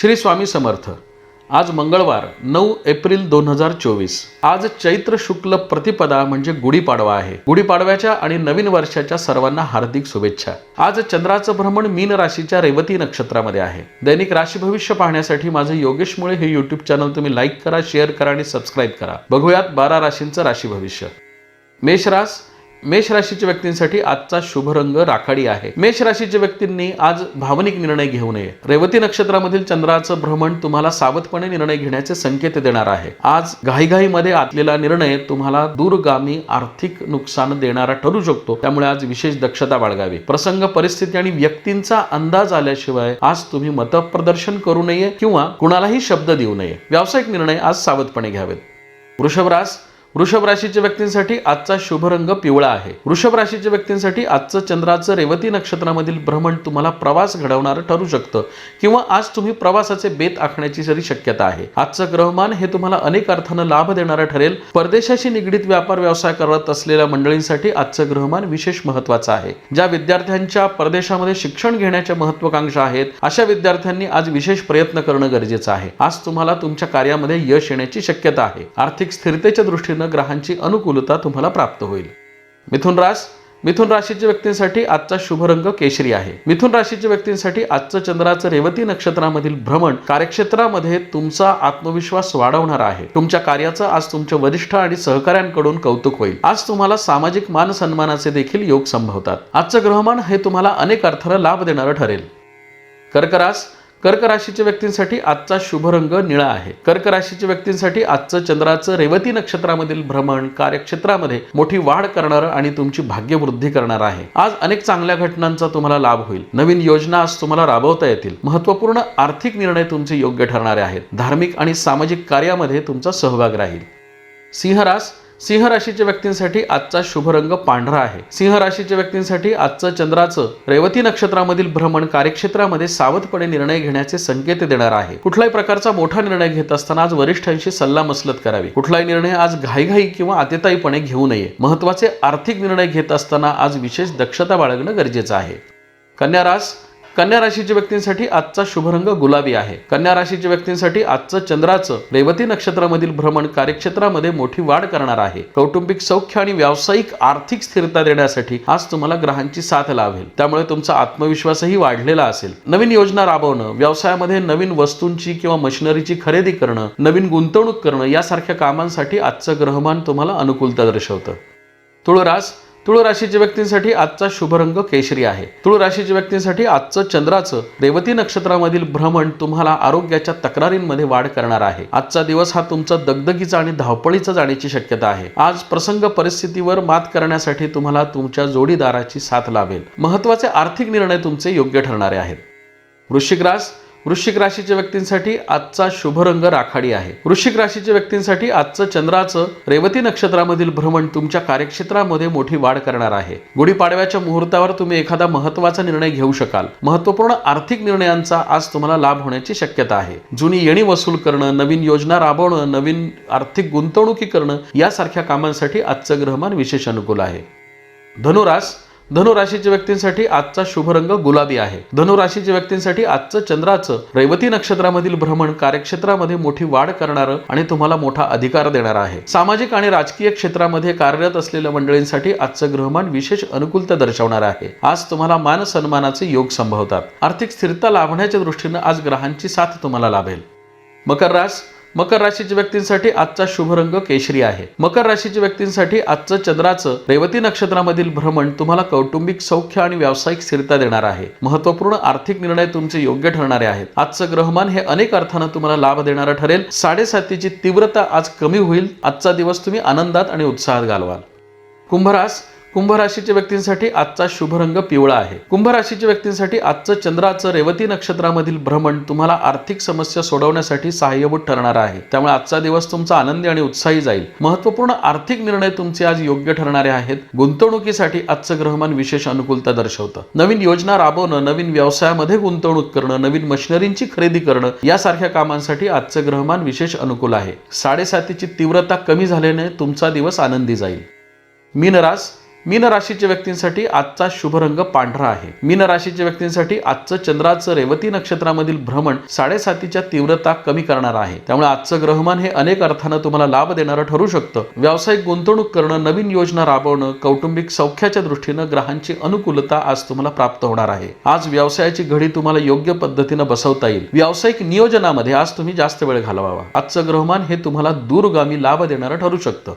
श्री स्वामी समर्थ. आज मंगळवार नऊ एप्रिल दोन हजार चोवीस. आज चैत्र शुक्ल प्रतिपदा म्हणजे गुढीपाडवा आहे. गुढीपाडव्याच्या आणि नवीन वर्षाच्या सर्वांना हार्दिक शुभेच्छा. आज चंद्राचं भ्रमण मीन राशीच्या रेवती नक्षत्रामध्ये आहे. दैनिक राशी भविष्य पाहण्यासाठी माझे योगेश मुळे हे युट्यूब चॅनल तुम्ही लाईक करा शेअर करा आणि सबस्क्राईब करा. बघूयात बारा राशींचं राशी भविष्य. मेष रास मेष राशीच्या व्यक्तींसाठी आजचा शुभ रंग राखाडी आहे. मेष राशीच्या व्यक्तींनी आज भावनिक निर्णय घेऊ नये. रेवती नक्षत्रामधील चंद्राचं भ्रमण तुम्हाला सावधपणे निर्णय घेण्याचे संकेत देणार आहे. आज घाईघाईमध्ये आतलेला निर्णय तुम्हाला दूरगामी आर्थिक नुकसान देणारा ठरू शकतो. त्यामुळे आज विशेष दक्षता बाळगावी. प्रसंग परिस्थिती आणि व्यक्तींचा अंदाज आल्याशिवाय आज तुम्ही मतप्रदर्शन करू नये किंवा कुणालाही शब्द देऊ नये. व्यावसायिक निर्णय आज सावधपणे घ्यावेत. वृषभरास वृषभ राशीच्या व्यक्तींसाठी आजचा शुभ रंग पिवळा आहे. वृषभ राशीच्या व्यक्तींसाठी आजचं चंद्राचं रेवती नक्षत्रामधील भ्रमण तुम्हाला प्रवास घडवणारं ठरू शकतं किंवा आज तुम्ही प्रवासाचे बेत आखण्याची जरी शक्यता आहे. आजचं ग्रहमान हे तुम्हाला अनेक अर्थानं लाभ देणारं ठरेल. परदेशाशी निगडीत व्यापार व्यवसाय करत असलेल्या मंडळींसाठी आजचं ग्रहमान विशेष महत्वाचं आहे. ज्या विद्यार्थ्यांच्या परदेशामध्ये शिक्षण घेण्याच्या महत्वाकांक्षा आहेत अशा विद्यार्थ्यांनी आज विशेष प्रयत्न करणं गरजेचं आहे. आज तुम्हाला तुमच्या कार्यामध्ये यश येण्याची शक्यता आहे. आर्थिक स्थिरतेच्या दृष्टीनं ग्रहांची अनुकूलता तुम्हाला प्राप्त होईल. मिथुन रास मिथुन राशीच्या व्यक्तींसाठी आजचा शुभ रंग केशरी आहे. मिथुन राशीच्या व्यक्तींसाठी आजचं चंद्राचं रेवती नक्षत्रामधील भ्रमण कार्यक्षेत्रामध्ये तुमचा आत्मविश्वास वाढवणार आहे. तुमच्या कार्याचं आज तुमच्या वरिष्ठ आणि सहकाऱ्यांकडून कौतुक होईल. आज तुम्हाला सामाजिक मान सन्मानाचे देखील योग संभवतात. आजचं ग्रहमान हे तुम्हाला अनेक अर्थानं लाभ देणारं ठरेल. कर्करास कर्क राशीच्या व्यक्तींसाठी आजचा शुभ रंग निळा आहे. कर्क राशीच्या व्यक्तींसाठी आजचं चंद्राचं रेवती नक्षत्रामधील भ्रमण कार्यक्षेत्रामध्ये मोठी वाढ करणारं आणि तुमची भाग्यवृद्धी करणार आहे. आज अनेक चांगल्या घटनांचा तुम्हाला लाभ होईल. नवीन योजना आज तुम्हाला राबवता येतील. महत्त्वपूर्ण आर्थिक निर्णय तुमचे योग्य ठरणारे आहेत. धार्मिक आणि सामाजिक कार्यामध्ये तुमचा सहभाग राहील. सिंहरास सिंह राशीच्या व्यक्तींसाठी आजचा शुभ रंग पांढरा आहे. सिंह राशीच्या व्यक्तींसाठी आजचं चंद्राचं रेवती नक्षत्रामधील भ्रमण कार्यक्षेत्रामध्ये सावधपणे निर्णय घेण्याचे संकेत देणार आहे. कुठल्याही प्रकारचा मोठा निर्णय घेत असताना आज वरिष्ठांशी सल्ला मसलत करावी. कुठलाही निर्णय आज घाईघाई किंवा अतिताईपणे घेऊ नये. महत्त्वाचे आर्थिक निर्णय घेत असताना आज विशेष दक्षता बाळगणं गरजेचं आहे. कन्या रास कन्या राशीच्या व्यक्तींसाठी आजचा शुभरंग गुलाबी आहे. कन्या राशीच्या व्यक्तींसाठी आजचं चंद्राचं रेवती नक्षत्रामधील भ्रमण कार्यक्षेत्रामध्ये मोठी वाढ करणार आहे. कौटुंबिक सौख्य आणि व्यावसायिक आर्थिक स्थिरता देण्यासाठी आज तुम्हाला ग्रहांची साथ लाभेल. त्यामुळे तुमचा आत्मविश्वासही वाढलेला असेल. नवीन योजना राबवणं व्यवसायामध्ये नवीन वस्तूंची किंवा मशिनरीची खरेदी करणं नवीन गुंतवणूक करणं यासारख्या कामांसाठी आजचं ग्रहमान तुम्हाला अनुकूलता दर्शवतं. तुळरास तुळ राशीच्या व्यक्तींसाठी आजचा शुभ रंग केशरी आहे. तुळ राशीच्या व्यक्तींसाठी आजचं चंद्राचं रेवती नक्षत्रामधील भ्रमण तुम्हाला आरोग्याच्या तक्रारींमध्ये वाढ करणार आहे. आजचा दिवस हा तुमचा दगदगीचा आणि धावपळीचा जाण्याची शक्यता आहे. आज प्रसंग परिस्थितीवर मात करण्यासाठी तुम्हाला तुमच्या जोडीदाराची साथ लाभेल. महत्त्वाचे आर्थिक निर्णय तुमचे योग्य ठरणारे आहेत. वृश्चिक रास वृश्चिक राशीच्या व्यक्तींसाठी आजचा शुभ रंग राखाडी आहे. वृश्चिक राशीच्या व्यक्तींसाठी आजचं चंद्राचं रेवती नक्षत्रामधील भ्रमण तुमच्या कार्यक्षेत्रामध्ये मोठी वाढ करणार आहे. गुढीपाडव्याच्या मुहूर्तावर तुम्ही एखादा महत्त्वाचा निर्णय घेऊ शकाल. महत्त्वपूर्ण आर्थिक निर्णयांचा आज तुम्हाला लाभ होण्याची शक्यता आहे. जुनी येणी वसूल करणं नवीन योजना राबवणं नवीन आर्थिक गुंतवणुकी करणं यासारख्या कामांसाठी आजचं ग्रहमान विशेष अनुकूल आहे. धनुरास धनुराशीच्या व्यक्तींसाठी आजचा शुभ रंग गुलाबी आहे. धनुराशीच्या व्यक्तींसाठी आजचं चंद्राचं रेवती नक्षत्रामधील भ्रमण कार्यक्षेत्रामध्ये मोठी वाढ करणारं आणि तुम्हाला मोठा अधिकार देणार आहे. सामाजिक आणि राजकीय क्षेत्रामध्ये कार्यरत असलेल्या मंडळींसाठी आजचं ग्रहमान विशेष अनुकूलता दर्शवणार आहे. आज तुम्हाला मान सन्मानाचे योग संभवतात. आर्थिक स्थिरता लाभण्याच्या दृष्टीनं आज ग्रहांची साथ तुम्हाला लाभेल. मकर रास मकर राशीच्या व्यक्तींसाठी आजचा शुभ रंग केशरी आहे. मकर राशीच्या व्यक्तींसाठी आजचं चंद्राचं रेवती नक्षत्रामधील भ्रमण तुम्हाला कौटुंबिक सौख्य आणि व्यावसायिक स्थिरता देणार आहे. महत्त्वपूर्ण आर्थिक निर्णय तुमचे योग्य ठरणारे आहेत. आजचं ग्रहमान हे अनेक अर्थानं तुम्हाला लाभ देणारं ठरेल. साडेसातीची तीव्रता आज कमी होईल. आजचा दिवस तुम्ही आनंदात आणि उत्साहात घालवाल. कुंभरास कुंभ राशीच्या व्यक्तींसाठी आजचा शुभ रंग पिवळा आहे. कुंभ राशीच्या व्यक्तींसाठी आजचं चंद्राचं रेवती नक्षत्रामधील भ्रमण तुम्हाला आर्थिक समस्या सोडवण्यासाठी सहाय्यभूत ठरणार आहे. त्यामुळे आजचा दिवस तुमचा आनंदी आणि उत्साही जाईल. महत्त्वपूर्ण आर्थिक निर्णय तुमचे आज योग्य ठरणारे आहेत. गुंतवणुकीसाठी आजचं ग्रहमान विशेष अनुकूलता दर्शवतं. नवीन योजना राबवणं नवीन व्यवसायामध्ये गुंतवणूक करणं नवीन मशिनरींची खरेदी करणं यासारख्या कामांसाठी आजचं ग्रहमान विशेष अनुकूल आहे. साडेसातीची तीव्रता कमी झाल्याने तुमचा दिवस आनंदी जाईल. मीनरास मीन राशीच्या व्यक्तींसाठी आजचा शुभ रंग पांढरा आहे. मीन राशीच्या व्यक्तींसाठी आजचं चंद्राचं रेवती नक्षत्रामधील भ्रमण साडेसातीच्या तीव्रता कमी करणार आहे. त्यामुळे आजचं ग्रहमान हे अनेक अर्थानं तुम्हाला लाभ देणारं ठरू शकतं. व्यावसायिक गुंतवणूक करणं नवीन योजना राबवणं कौटुंबिक सौख्याच्या दृष्टीनं ग्रहांची अनुकूलता आज तुम्हाला प्राप्त होणार आहे. आज व्यवसायाची घडी तुम्हाला योग्य पद्धतीनं बसवता येईल. व्यावसायिक नियोजनामध्ये आज तुम्ही जास्त वेळ घालवावा. आजचं ग्रहमान हे तुम्हाला दूरगामी लाभ देणारं ठरू शकतं.